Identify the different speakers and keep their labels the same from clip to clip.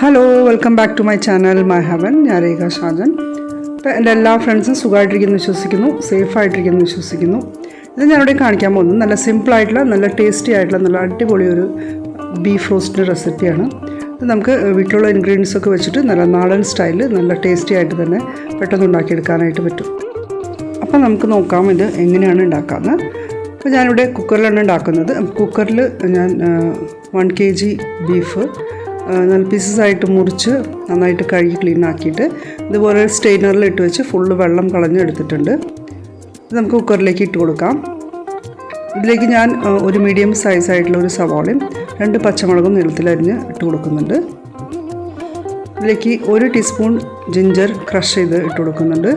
Speaker 1: Hello welcome back to my channel my haven ഞാൻ രേഖ ഷാജൻ. അപ്പോൾ എന്റെ എല്ലാ ഫ്രണ്ട്സും സുഖമായിട്ടിരിക്കുന്നു വിശ്വസിക്കുന്നു സേഫായിട്ടിരിക്കുന്നു വിശ്വസിക്കുന്നു. ഇത് ഞാനിവിടെ കാണിക്കാൻ പോകുന്നത് നല്ല സിമ്പിളായിട്ടുള്ള നല്ല ടേസ്റ്റി ആയിട്ടുള്ള നല്ല അടിപൊളി ഒരു ബീഫ് റോസ്റ്റിന്റെ റെസിപ്പിയാണ് ഇത് നമുക്ക് വീട്ടിലുള്ള ഇൻഗ്രീഡിയൻസ് ഒക്കെ വെച്ചിട്ട് നല്ല നാടൻ സ്റ്റൈലിൽ നല്ല ടേസ്റ്റി ആയിട്ട് തന്നെ പെട്ടെന്ന് ഉണ്ടാക്കിയെടുക്കാനായിട്ട് പറ്റും. അപ്പോൾ നമുക്ക് നോക്കാം ഇത് എങ്ങനെയാണ് ഉണ്ടാക്കാമെന്ന് അപ്പോൾ ഞാനിവിടെ കുക്കറിലാണ് ഉണ്ടാക്കുന്നത്. കുക്കറിൽ ഞാൻ വൺ കെ ജി ബീഫ് നല്ല പീസസ് ആയിട്ട് മുറിച്ച് നന്നായിട്ട് കഴുകി ക്ലീൻ ആക്കിയിട്ട് ഇതുപോലെ സ്റ്റെയിനറിൽ ഇട്ട് വെച്ച് ഫുള്ള് വെള്ളം കളഞ്ഞ് എടുത്തിട്ടുണ്ട് ഇത് നമുക്ക് കുക്കറിലേക്ക് ഇട്ട് കൊടുക്കാം. ഇതിലേക്ക് ഞാൻ ഒരു മീഡിയം സൈസ് ആയിട്ടുള്ള ഒരു സവാളയും രണ്ട് പച്ചമുളകും നീളത്തിലരിഞ്ഞ് ഇട്ട് കൊടുക്കുന്നുണ്ട്. ഇതിലേക്ക് ഒരു ടീസ്പൂൺ ജിഞ്ചർ ക്രഷ് ചെയ്ത് ഇട്ട് കൊടുക്കുന്നുണ്ട്.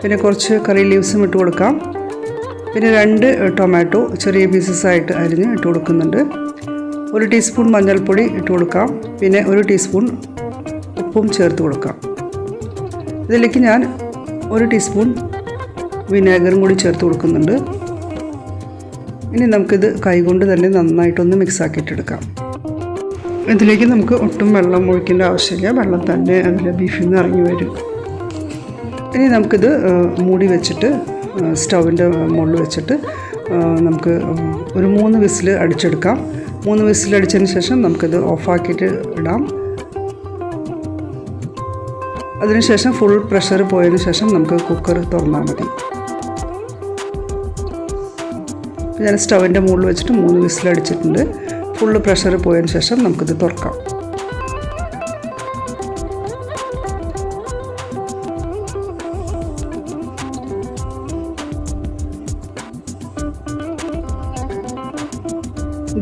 Speaker 1: പിന്നെ കുറച്ച് കറി ലീവ്സും ഇട്ട് കൊടുക്കാം. പിന്നെ രണ്ട് ടൊമാറ്റോ ചെറിയ പീസസ് ആയിട്ട് അരിഞ്ഞ് ഇട്ട് കൊടുക്കുന്നുണ്ട്. ഒരു ടീസ്പൂൺ മഞ്ഞൾപ്പൊടി ഇട്ട് കൊടുക്കാം. പിന്നെ ഒരു ടീസ്പൂൺ ഉപ്പും ചേർത്ത് കൊടുക്കാം. ഇതിലേക്ക് ഞാൻ ഒരു ടീസ്പൂൺ വിനാഗറും കൂടി ചേർത്ത് കൊടുക്കുന്നുണ്ട്. ഇനി നമുക്കിത് കൈകൊണ്ട് തന്നെ നന്നായിട്ടൊന്ന് മിക്സ് ആക്കിയിട്ടെടുക്കാം. ഇതിലേക്ക് നമുക്ക് ഒട്ടും വെള്ളം ഒഴിക്കേണ്ട ആവശ്യമില്ല. വെള്ളം തന്നെ അതിൽ ബീഫിൽ നിന്ന് ഇറങ്ങി വരും. ഇനി നമുക്കിത് മൂടി വെച്ചിട്ട് സ്റ്റൗവിന്റെ മുകളിൽ വെച്ചിട്ട് നമുക്ക് ഒരു മൂന്ന് വിസിൽ അടിച്ചെടുക്കാം. മൂന്ന് വിസിൽ അടിച്ചതിന് ശേഷം നമുക്കിത് ഓഫാക്കിയിട്ട് ഇടാം. അതിനുശേഷം ഫുൾ പ്രഷർ പോയതിന് ശേഷം നമുക്ക് കുക്കർ തുറന്നാൽ മതി. ഞാൻ സ്റ്റവിന്റെ മുകളിൽ വെച്ചിട്ട് മൂന്ന് വിസിൽ അടിച്ചിട്ടുണ്ട് ഫുള്ള് പ്രഷർ പോയതിന് ശേഷം നമുക്കിത് തുറക്കാം.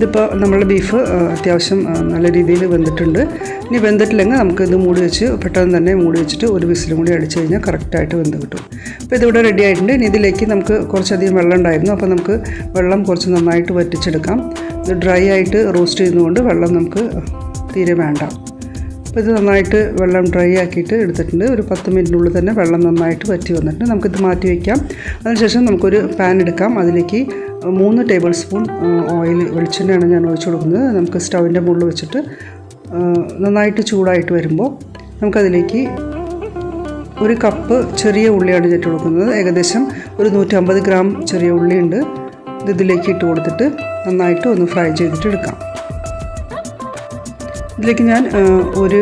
Speaker 1: ഇതിപ്പോൾ നമ്മുടെ ബീഫ് അത്യാവശ്യം നല്ല രീതിയിൽ വെന്തിട്ടുണ്ട്. ഇനി വെന്തിട്ടില്ലെങ്കിൽ നമുക്ക് ഇത് മൂടി വെച്ച് പെട്ടെന്ന് തന്നെ മൂടി വെച്ചിട്ട് ഒരു വിസിലും കൂടി അടിച്ചു കഴിഞ്ഞാൽ കറക്റ്റായിട്ട് വെന്ത് കിട്ടും. അപ്പോൾ ഇതിവിടെ റെഡി ആയിട്ടുണ്ട്. ഇനി ഇതിലേക്ക് നമുക്ക് കുറച്ചധികം വെള്ളം ഉണ്ടായിരുന്നു. അപ്പോൾ നമുക്ക് വെള്ളം കുറച്ച് നന്നായിട്ട് വറ്റിച്ചെടുക്കാം. ഇത് ഡ്രൈ ആയിട്ട് റോസ്റ്റ് ചെയ്യുന്നതുകൊണ്ട് വെള്ളം നമുക്ക് തീരെ വേണ്ട. അപ്പോൾ ഇത് നന്നായിട്ട് വെള്ളം ഡ്രൈ ആക്കിയിട്ട് എടുത്തിട്ടുണ്ട്. ഒരു പത്ത് മിനിറ്റിനുള്ളിൽ തന്നെ വെള്ളം നന്നായിട്ട് വറ്റി വന്നിട്ടുണ്ട്. നമുക്കിത് മാറ്റി വയ്ക്കാം അതിനുശേഷം നമുക്കൊരു പാൻ എടുക്കാം. അതിലേക്ക് മൂന്ന് ടേബിൾ സ്പൂൺ ഓയിൽ വെളിച്ചെണ്ണയാണ് ഞാൻ ഒഴിച്ചു കൊടുക്കുന്നത്. നമുക്ക് സ്റ്റൗവിന്റെ മുകളിൽ വെച്ചിട്ട് നന്നായിട്ട് ചൂടായിട്ട് വരുമ്പോൾ നമുക്കതിലേക്ക് ഒരു കപ്പ് ചെറിയ ഉള്ളിയാണ് ഇട്ട് കൊടുക്കുന്നത്. ഏകദേശം ഒരു നൂറ്റമ്പത് ഗ്രാം ചെറിയ ഉള്ളിയുണ്ട് ഇത് ഇതിലേക്ക് ഇട്ട് കൊടുത്തിട്ട് നന്നായിട്ട് ഒന്ന് ഫ്രൈ ചെയ്തിട്ട് എടുക്കാം. ഇതിലേക്ക് ഞാൻ ഒരു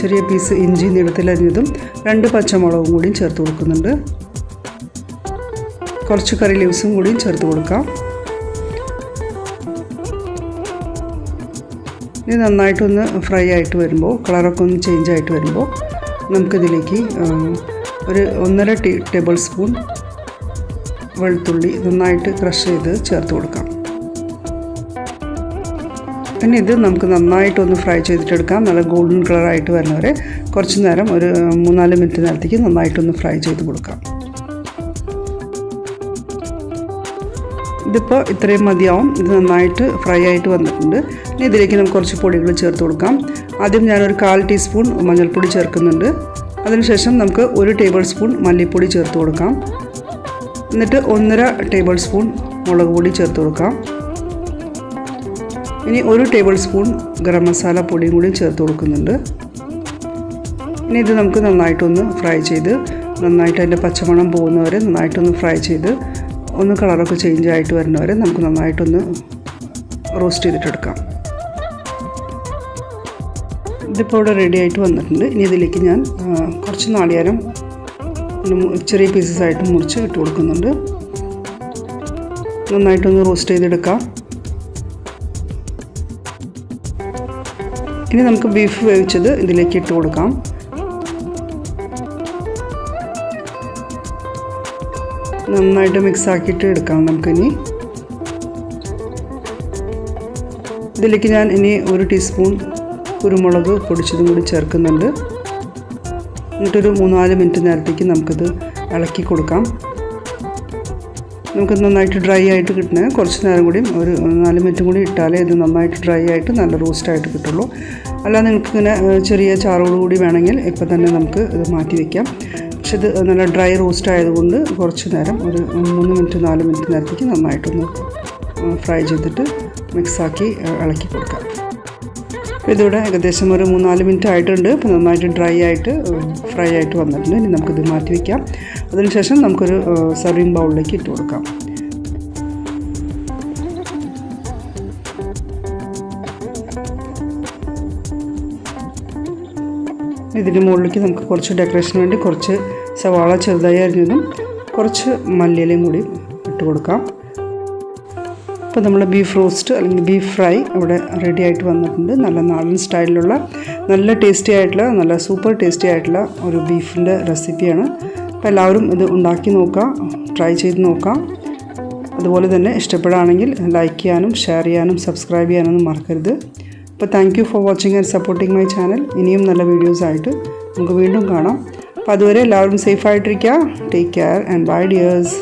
Speaker 1: ചെറിയ പീസ് ഇഞ്ചി നീളത്തിലരിഞ്ഞതും രണ്ട് പച്ചമുളകും കൂടിയും ചേർത്ത് കൊടുക്കുന്നുണ്ട്. കുറച്ച് കറി ലീവ്സും കൂടിയും ചേർത്ത് കൊടുക്കാം. ഇത് നന്നായിട്ടൊന്ന് ഫ്രൈ ആയിട്ട് വരുമ്പോൾ കളറൊക്കെ ഒന്ന് ചേഞ്ച് ആയിട്ട് വരുമ്പോൾ നമുക്കിതിലേക്ക് ഒരു ഒന്നര ടീ ടേബിൾ സ്പൂൺ വെളുത്തുള്ളി നന്നായിട്ട് ക്രഷ് ചെയ്ത് ചേർത്ത് കൊടുക്കാം. പിന്നെ ഇത് നമുക്ക് നന്നായിട്ടൊന്ന് ഫ്രൈ ചെയ്തിട്ടെടുക്കാം. നല്ല ഗോൾഡൻ കളറായിട്ട് വരുന്നവരെ കുറച്ച് നേരം ഒരു മൂന്നാൽ മിനിറ്റ് നേരത്തേക്ക് നന്നായിട്ടൊന്ന് ഫ്രൈ ചെയ്ത് കൊടുക്കാം. ഇതിപ്പോൾ ഇത്രയും മതിയാവും. ഇത് നന്നായിട്ട് ഫ്രൈ ആയിട്ട് വന്നിട്ടുണ്ട്. ഇനി ഇതിലേക്ക് നമുക്ക് കുറച്ച് പൊടികൾ ചേർത്ത് കൊടുക്കാം. ആദ്യം ഞാനൊരു കാൽ ടീസ്പൂൺ മഞ്ഞൾപ്പൊടി ചേർക്കുന്നുണ്ട്. അതിനുശേഷം നമുക്ക് ഒരു ടേബിൾ സ്പൂൺ മല്ലിപ്പൊടി ചേർത്ത് കൊടുക്കാം. എന്നിട്ട് ഒന്നര ടേബിൾ സ്പൂൺ മുളക് പൊടി ചേർത്ത് കൊടുക്കാം. ഇനി ഒരു ടേബിൾ സ്പൂൺ ഗരം മസാല പൊടിയും കൂടി ചേർത്ത് കൊടുക്കുന്നുണ്ട്. ഇനി ഇത് നമുക്ക് നന്നായിട്ടൊന്ന് ഫ്രൈ ചെയ്ത് നന്നായിട്ട് അതിന്റെ പച്ചമണം പോകുന്നവരെ നന്നായിട്ടൊന്ന് ഫ്രൈ ചെയ്ത് ഒന്ന് കളറൊക്കെ ചേഞ്ച് ആയിട്ട് വരുന്നവരെ നമുക്ക് നന്നായിട്ടൊന്ന് റോസ്റ്റ് ചെയ്തിട്ടെടുക്കാം. ഇതിപ്പോൾ ഇവിടെ റെഡി ആയിട്ട് വന്നിട്ടുണ്ട്. ഇനി ഇതിലേക്ക് ഞാൻ കുറച്ച് നാളികേരം ചെറിയ പീസസ് ആയിട്ട് മുറിച്ച് ഇട്ട് കൊടുക്കുന്നുണ്ട്. നന്നായിട്ടൊന്ന് റോസ്റ്റ് ചെയ്തെടുക്കാം. ഇനി നമുക്ക് ബീഫ് വേവിച്ചത് ഇതിലേക്ക് ഇട്ട് കൊടുക്കാം. നന്നായിട്ട് മിക്സ് ആക്കിയിട്ട് എടുക്കാം നമുക്കിനി. ഇതിലേക്ക് ഞാൻ ഇനി ഒരു ടീസ്പൂൺ കുരുമുളക് പൊടിച്ചതും കൂടി ചേർക്കുന്നുണ്ട്. എന്നിട്ടൊരു മൂന്നാൽ മിനിറ്റ് നേരത്തേക്ക് നമുക്കിത് ഇളക്കി കൊടുക്കാം. നമുക്ക് നന്നായിട്ട് ഡ്രൈ ആയിട്ട് കിട്ടണേ. കുറച്ച് നേരം കൂടി ഒരു നാല് മിനിറ്റും കൂടി ഇട്ടാലേ ഇത് നന്നായിട്ട് ഡ്രൈ ആയിട്ട് നല്ല റോസ്റ്റായിട്ട് കിട്ടുള്ളൂ. അല്ലാതെ നിങ്ങൾക്ക് ഇങ്ങനെ ചെറിയ ചാറോട് കൂടി വേണമെങ്കിൽ ഇപ്പം തന്നെ നമുക്ക് ഇത് മാറ്റി വയ്ക്കാം പക്ഷെ ഇത് നല്ല ഡ്രൈ റോസ്റ്റ് ആയതുകൊണ്ട് കുറച്ച് നേരം ഒരു മൂന്ന് മിനിറ്റ് നാല് മിനിറ്റ് നേരത്തേക്ക് നന്നായിട്ടൊന്ന് ഫ്രൈ ചെയ്തിട്ട് മിക്സാക്കി ഇളക്കി കൊടുക്കാം. അപ്പോൾ ഇതിവിടെ ഏകദേശം ഒരു മൂന്നാൽ മിനിറ്റ് ആയിട്ടുണ്ട്. അപ്പോൾ നന്നായിട്ട് ഡ്രൈ ആയിട്ട് ഫ്രൈ ആയിട്ട് വന്നിട്ടുണ്ട്. ഇനി നമുക്കിത് മാറ്റി വയ്ക്കാം അതിനുശേഷം നമുക്കൊരു സർവിങ് ബൗളിലേക്ക് ഇട്ട് കൊടുക്കാം. ഇതിന്റെ മുകളിലേക്ക് നമുക്ക് കുറച്ച് ഡെക്കറേഷന് വേണ്ടി കുറച്ച് സവാള ചെറുതായി അരിഞ്ഞതും കുറച്ച് മല്ലിയിലയും കൂടി ഇട്ട് കൊടുക്കാം. ഇപ്പോൾ നമ്മൾ ബീഫ് റോസ്റ്റ് അല്ലെങ്കിൽ ബീഫ് ഫ്രൈ ഇവിടെ റെഡി ആയിട്ട് വന്നിട്ടുണ്ട്. നല്ല നാടൻ സ്റ്റൈലിലുള്ള നല്ല ടേസ്റ്റി ആയിട്ടുള്ള നല്ല സൂപ്പർ ടേസ്റ്റി ആയിട്ടുള്ള ഒരു ബീഫിന്റെ റെസിപ്പിയാണ് അപ്പോൾ എല്ലാവരും ഇത് ഉണ്ടാക്കി നോക്കാം ട്രൈ ചെയ്ത് നോക്കാം. അതുപോലെ തന്നെ ഇഷ്ടപ്പെടുകയാണെങ്കിൽ ലൈക്ക് ചെയ്യാനും ഷെയർ ചെയ്യാനും സബ്സ്ക്രൈബ് ചെയ്യാനൊന്നും മറക്കരുത്. അപ്പോൾ thank you for watching and supporting my channel ഇനിയും നല്ല വീഡിയോസായിട്ട് നമുക്ക് വീണ്ടും കാണാം. അപ്പോൾ അതുവരെ എല്ലാവരും സേഫായിട്ടിരിക്കുക take care and bye dears